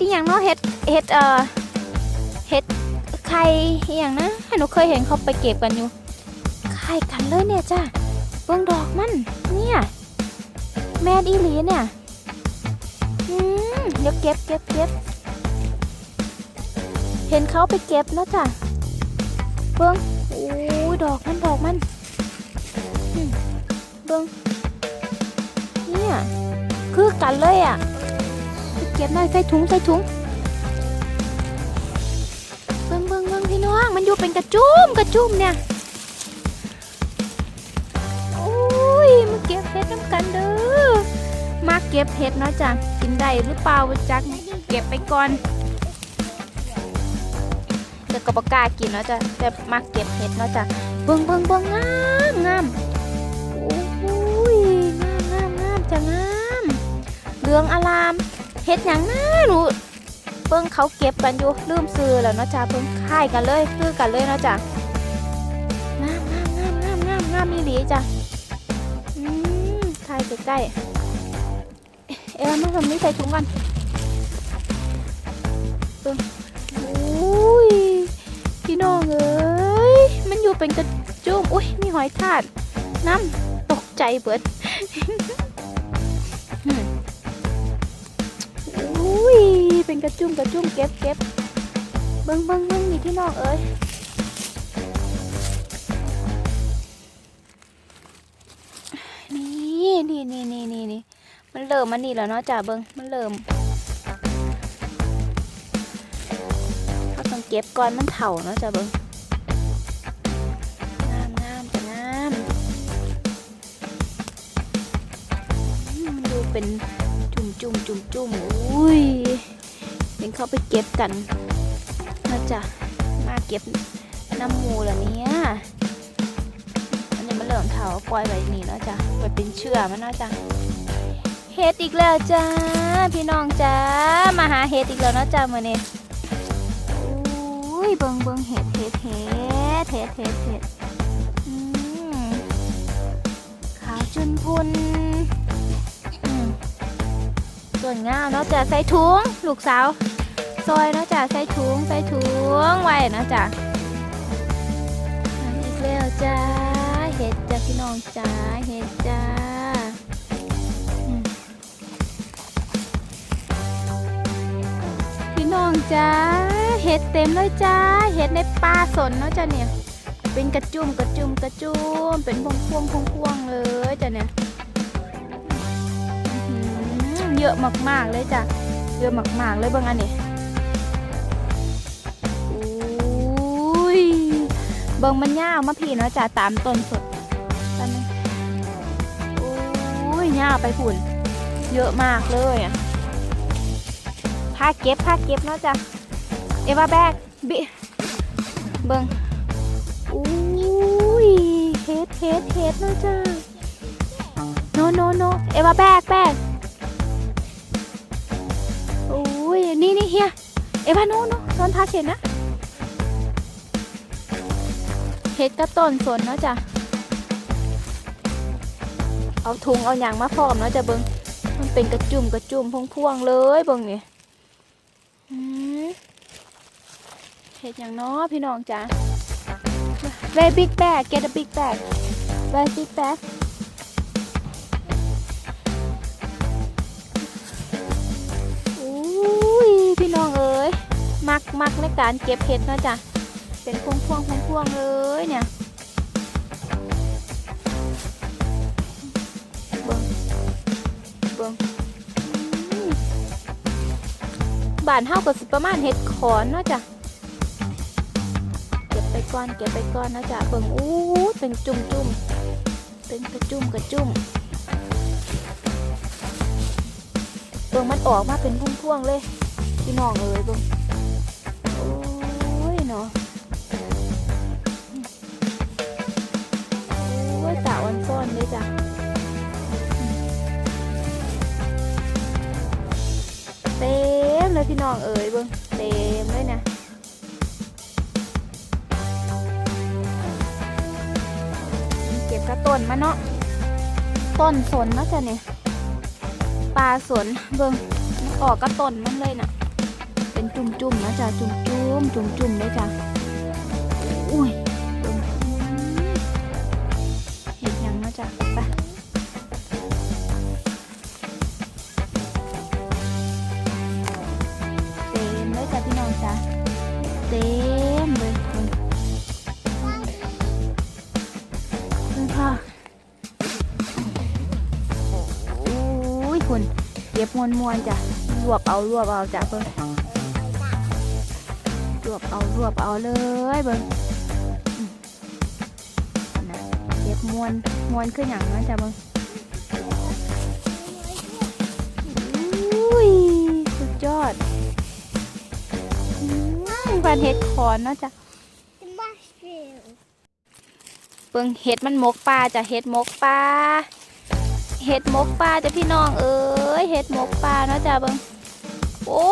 ดอีหยังเนาะเห็ดเห็ดเอ่อเห็ดไข่อีหยังนะหนูเคยเห็นเขาไปเก็บกันอยู่ไข่กันเลยเนี่ยจ้าเบิ่งดอกมันเนี่ยแม่นอีหลีเนี่ยอืมเดี๋ยวเก็บเก็บเก็บเห็นเขาไปเก็บแล้วจ้ะเบิ่งโอ้ยดอกมันดอกมันเบิ่งเนี่ยคือกันเลยอะ ก็บหน่อยใส่ถุงใส่ถุงเบิ่งเบิ่งเบิ่งพี่น้อง มันอยู่เป็นกระจุ่มกระจุ่มเนี่ยโอ้ยมาเก็บเห็ดน้ำกันเด้อมาเก็บเห็ดเนาะจ้ะกินได้หรือเปล่าจักเก็บไปก่อนแต่ก็บ่กล้ากินเนาะจ้ะแต่มาเก็บเห็ดเนาะจ้ะเบิ่งเบิ่งเบิ่งงามงามโอ้ยงามงามงามจ้ะงามเหลืองอลาม เฮ็ดหยังนะหนูเบิ่งเขาเก็บกันอยู่ลืมซื้อแล้วเนาะจ้าเบิ่งค่ายกันเลยคือกันเลยเนาะจ้างามงามงามงามงามงามมีหลีจ้ะอืมค่ายใกล้ๆเอ๊ะมาทำนี้ใส่ถุงกันเบิ่งอุ้ยพี่น้องเอ้ยมันอยู่เป็นกระจุ่มอุ้ยมีหอยทากน้ำตกใจเบิด อุ้ย เป็นกระจุ่มกระจุ่มเก็บเก็บเบิ้งเบิ้งเบิ้งนี่พี่นองเอ้ยนี่นี่นี่นี่นี่นี่มันเริ่มมันนี่แล้วเนาะจ้าเบิ้งมันเริ่มเขาต้องเก็บก่อนมันเถ่าเนาะจ้าเบิ้งงามงามงามมันดูเป็น จุ่มจุ่มจุ่มอุ้ยเห็นเข้าไปเก็บกันนะจ๊ะมาเก็บน้ำมูเหรอเนี่ยอันนี้มันเริ่มเถาปล่อยไว้นี่เนาะจ้ะไว้เป็นเชื่อมันเนาะจ้ะเฮ็ดอีกแล้วจ้าพี่น้องจ้ามาหาเฮ็ดอีกแล้วนาะจ้ะมื่อนี้อุ้ยเบิงเบิงเห็ดเห็ดเห็ดเห็ดเห็ดเห็ดขาวจุนพุน ส่วนง่าเนาะจะใส่ถุงลูกสาวซอยเนาะจะใส่ถุงใส่ถุงไว้เนาะจ้ะอีกแล้วจ้าเห็ดจ้าพี่น้องจ้าเห็ดจ้าพี่น้องจ้าเห็ดเต็มเลยจ้าเห็ดในป่าสนเนาะจ้ะเนี่ยเป็นกระจุ่มกระจุ่มกระจุ่มเป็นพวงพวงพวงพวงเลยจ้ะเนี่ย เยอะมากๆเลยจ้ะ เยอะมากๆเลยเบางอันนี่อุ้ยเบิ่งมันยาวมาพี่เนาะจ้ะตามต้นสดตอนนี้อุ้ยยาวไปฝุ่น เยอะมากเลยอะพาเก็บพาเก็บเนาะจ้ะ เอว่าแบกบิเบิ่งอุ้ยเฮ็ดเฮ็ดเฮ็ดเนาะจ้ะโนโนโนเอว่าแบกแบก โอ้ยนี่นี่เฮียเอวาโนโนนอนทาเข็นนะเฮ็ดกระต้นสนเนาะจ้ะ เอาถุงเอาอย่างมาพร้อมเนาะจ้ะเบิงมันเป็นกระจุ่มกระจุ่มพวงๆเลยเบิงนี่เฮ็ดอย่างนาะพี่น้องจ้ะ Very big bag get a big bag Very big bag มักมักในการเก็บเห็ดเนาะจ้ะเป็นพวงพวงพวงพวงเลยเนี่ยเบิ่งเบิ่งบานเฮาก็สิประมาณเห็ดขอนเนาะจ้ะเก็บไปก่อนเก็บไปก่อนเนาะจ้ะเบิ่งอู้เป็นจุ่มจุ่มเป็นกระจุ่มกระจุ่มเบิ่งมันออกมาเป็นพุ่งเลยพี่น้องเอ้ยเบิ่ง พี่น้องเอ้ยเบิ่งเต็มเลยนะเก็บกระต้นมาเนาะต้นสนเนาะจ้ะเนี่ยปลาสนเบิ่งออกกระต้นมันเลยน่ะ เป็นจุ่มๆนะจ๊ะจุ่มๆจุ่มๆเลยจ้ะอุ้ย เต็มเลยเบิ่งเบิ่งค่ะโอ้ยคุณเก็บมวนๆจ้ะรวบเอารวบเอาจ้ะเบิ่งรวบเอารวบเอาเลยเบิ้งนะเก็บมวนมวนขึ้นอย่างนั้นจ้ะเบิ้ง เห็ดขอนเนาะจ้ะเบิ้งเห็ดมันมกปลาจ้ะเห็ดมกปลาเห็ดมกปลาจ้ะพี่น้องเอ้ยเห็ดมกปลาเนาะจ้ะเบิ้งโอ้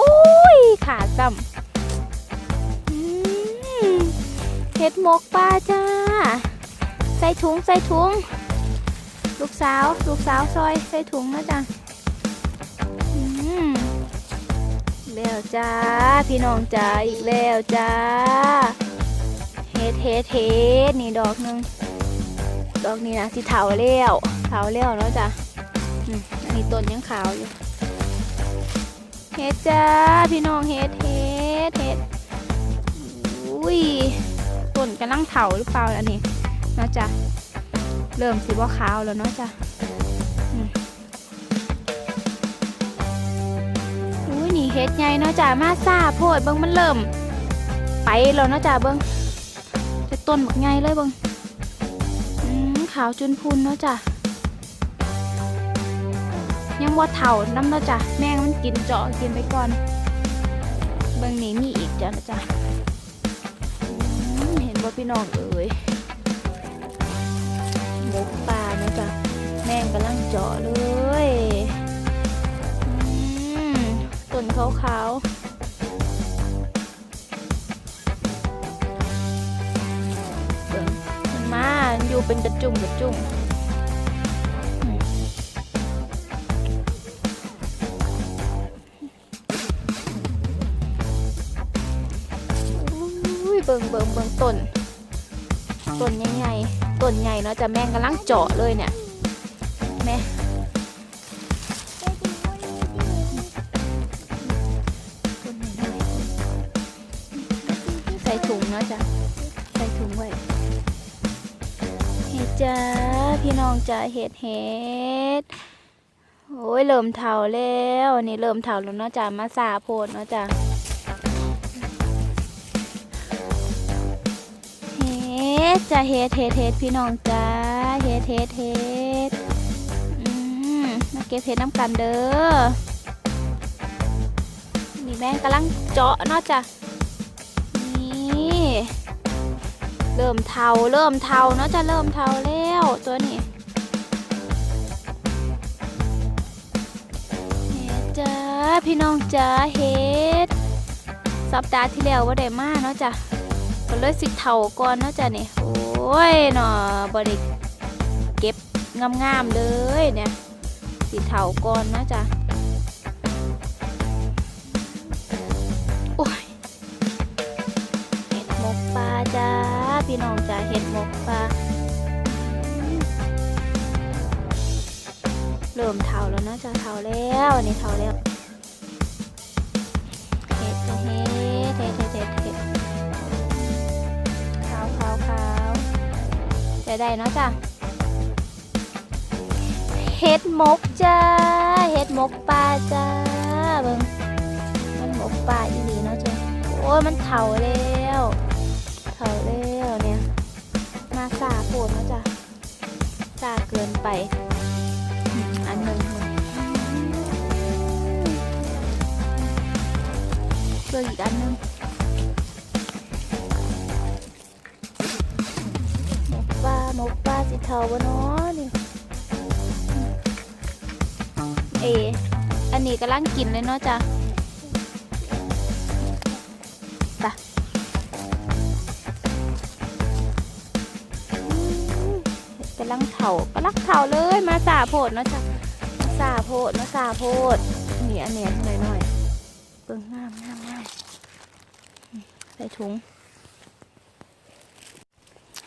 ยขาดซ้ำเห็ดหมกปลาจ้า ใส่ถุงใส่ถุง ลูกสาว ลูกสาวซอย ใส่ถุงนะจ้ะ แล้วจ้า พี่น้องจ้าอีกแล้วจ้า เฮ็ดเฮ็ดเฮ็ดนี่ดอกหนึ่งดอกนี้นะสิเถาแล้วเถาแล้วแล้วจ้ะอืมอันนี้ต้นยังขาวอยู่ เฮ็ดจ้า พี่น้องเฮ็ดเฮ็ดเฮ็ดอุ้ยต้นกำลังเถาหรือเปล่าอันนี้เนาะจ๊ะเริ่มสีว่ขาวแล้วเนาะจ๊ะ นี่เฮ็ดไงเนาะจ๊ะมาซาโพดเบิ้งมันเริ่ม ไปแล้วเนาะจ๊ะเบิ้งจะต้นบักไงเลยเบิ้งอืมขาวจุนพุนเนาะจ๊ะยังว่าเถาน้ำเนาะจ๊ะแม่งมันกินเจาะกินไปก่อน เบิ้งนี้มีอีกจ้ะนาะจ๊ะอืมเห็นว่าพี่น้องเอ๋ยหมกปลาเนาะจ๊ะแม่งกำลังเจาะเลย ขาวๆเบิ่งมันมาอยู่เป็นกระจุ่มกระจุ่มอืมอุ้ยเบิ่งเบิ่งเบิ่งต้นต้นใหญ่ๆต้นใหญ่เนาะจะแม่งกำลังเจาะเลยเนี่ย องจ้าเห็ดเห็ดโอ้ยเริ่มเถาแล้วนี่เริ่มเถาแล้วเนาะจ้ะมาสาโพดเนาะจ้ะเฮ็ดจะเฮ็ดเฮ็ดเฮ็ดพี่น้องจ้าเฮ็ดเฮ็ดเฮ็ดอืมมาเก็บเฮ็ดน้ำกันเด้อนี่แม่งกำลังเจาะเนาะจ้ะนี่เริ่มเทาเริ่มเทาเนาะจะเริ่มเทาแล้วตัวนี้ พี่น้องจ้าเฮ็ดสัปดาห์ที่แล้วว่าได้มากเนาะจ้ะก็เลยสิเถาก่อนเนาะจ้ะนี่โอ้ยเนาะบริเก็บงามๆเลยเนี่ยสิเถาก่อนเนาะจ้ะโอ้ยเห็ดหมกปลาจ้าพี่น้องจ้าเห็ดหมกปลาเริ่มเถาแล้วเนาะจ้ะเถาแล้วนี่เถาแล้ว เห็ดเห็ดเห็ดเห็ดเห็ดเห็ดขาวขาวขาวจะได้เนาะจ้ะเห็ดหมกจ้าเห็ดหมกปลาจ้าเบิ่งมันหมกปลาอีหลีเนาะจ้ะโอ้ยมันเถาแล้วเถาแล้วเนี่ยมาสาโผดเนาะจ้ะสาเกินไป เบิ่งอีกอันหนึ่งหมกปลาหมกปลาสิเทาวะเนาะนี่เอ อันนี้กำลังกินเลยเนาะจ้ะปอืมกำลังเถากำลังเถาเลยมาสาโพดเนาะจ้ะมาสาโพดมาสาโพดนี่อันเนี้ยหน่อยหน่อยเบิ่งงามงาม ใส่ถุง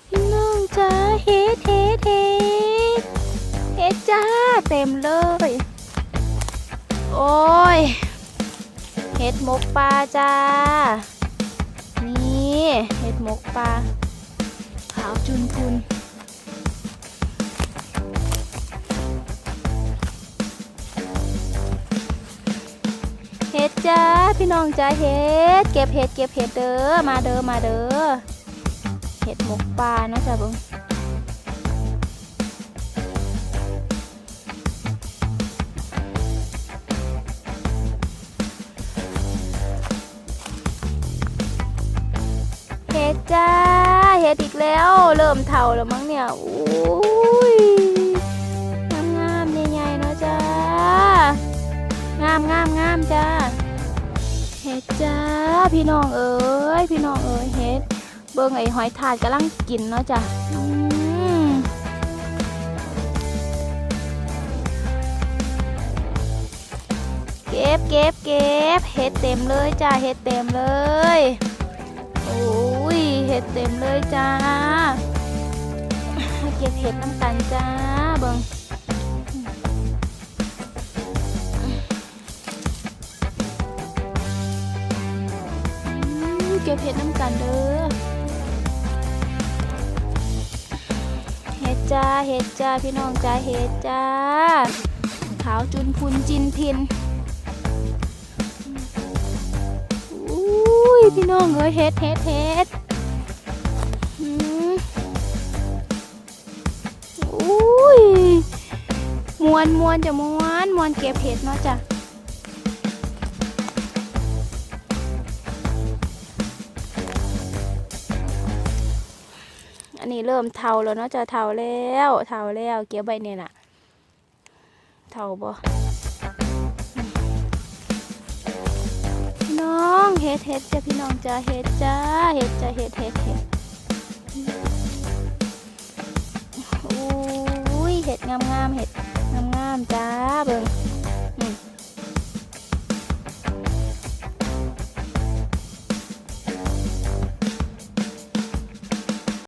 พี่น้องจ้าเฮ็ดเฮ็ดเฮ็ดเฮ็ดจ้าเต็มเลย โอ้ยเฮ็ดหมกปลาจ้า นี่เฮ็ดหมกปลาขาวจุนจุน พี่น้องจ้าเฮ็ดเก็บเฮ็ดเก็บเฮ็ดเด้อมาเด้อมาเด้อเฮ็ดหมกปลาเนาะจ้าเบิ่งเฮ็ดจ้าเฮ็ดอีกแล้ว เริ่มเฒ่าแล้วมั้งเนี่ยอุ้ยงามๆใหญ่ๆเนาะจ้างามงามงามจ้า เฮ็ดจ้าพี่น้องเอ๋ยพี่น้องเอ๋ยเฮ็ดเบิ่งไอ้หอยทากกำลังกินเนาะจ้ะเก็บเก็บเก็บเฮ็ดเต็มเลยจ้าเฮ็ดเต็มเลยโอ้ยเฮ็ดเต็มเลยจ้าเก็บเห็ดน้ำกันจ้าเบิ่ง อืมเก็บเห็ดน้ำกันเด้อเห็ดจ้าเห็ดจ้าพี่น้องจ้าเห็ดจ้า ขาวจุนพุนจินพินอุ้ยพี่น้องเอ้ยเห็ดเห็ดเห็ดอุ้ยมวนมวนจะมวนมวนเก็บเห็ดเนาะจ้ะ เริ่มเทาแล้วเนาะจะเทาแล้วเทาแล้วเก็บใบเนี่ยน่ะเทาบ่พี่น้องเฮ็ดเฮ็ดจ้ะพี่น้องจ้าเฮ็ดจ้าเฮ็ดจ้าเฮ็ดเฮ็ดเฮ็ดอุ้ยเฮ็ดงามงามๆเฮ็ดงามงามๆจ้าเบิ่ง